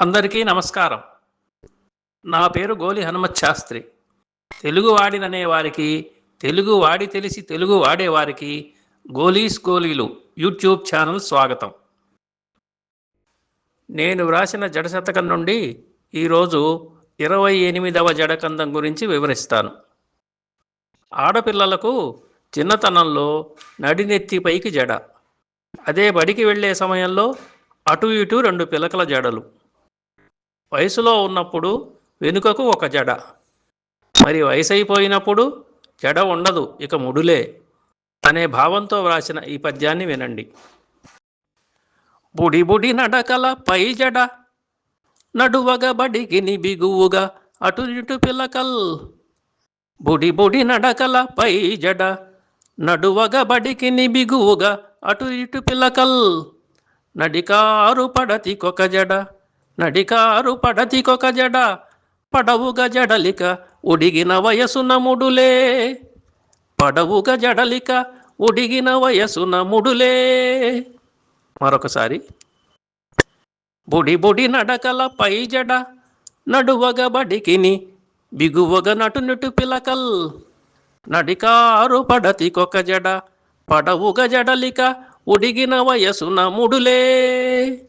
అందరికీ నమస్కారం. నా పేరు గోలి హనుమత్ శాస్త్రి. తెలుగు వాడిననే వారికి తెలుగు వాడి తెలిసి తెలుగు వాడేవారికి గోలీస్ గోలీలు యూట్యూబ్ ఛానల్ స్వాగతం. నేను వ్రాసిన జడశతకం నుండి ఈరోజు ఇరవై ఎనిమిదవ జడకందం గురించి వివరిస్తాను. ఆడపిల్లలకు చిన్నతనంలో నడినెత్తిపైకి జడ. అదే బడికి వెళ్ళే సమయంలో అటు ఇటు రెండు పిలకల జడలు. వయసులో ఉన్నప్పుడు వెనుకకు ఒక జడ. మరి వయసు అయిపోయినప్పుడు జడ ఉండదు ఇక ముడులే. అనే భావంతో వ్రాసిన ఈ పద్యాన్ని వినండి. బుడి బుడి నడకల పై జడ నడువగ బడికిని బిగువుగా అటు ఇటు పిలకల్. బుడి బుడి నడకల పై జడ నడువగ బడికిని బిగువుగా అటు ఇటు పిలకల్. నడికారు పడతికొక జడ నడికారు పడతికొక జడ పడవుగ జడలిక ఉడిగిన వయసు ముడులే. పడవుగ జడలిక ఉడిగిన వయసు ముడులే. మరొకసారి. బుడి బుడి నడకల పై జడ నడువగ బడికిని బిగువగ నటు పిలకల్ నడికారు పడతికొక జడ పడవుగ జడలిక ఉడిగిన వయసున ముడులే.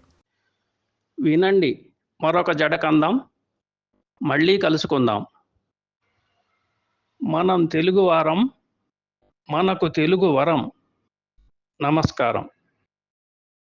వినండి. మరొక జడకందాం మళ్ళీ కలుసుకుందాం. మనం తెలుగు వారం మనకు తెలుగు వరం. నమస్కారం.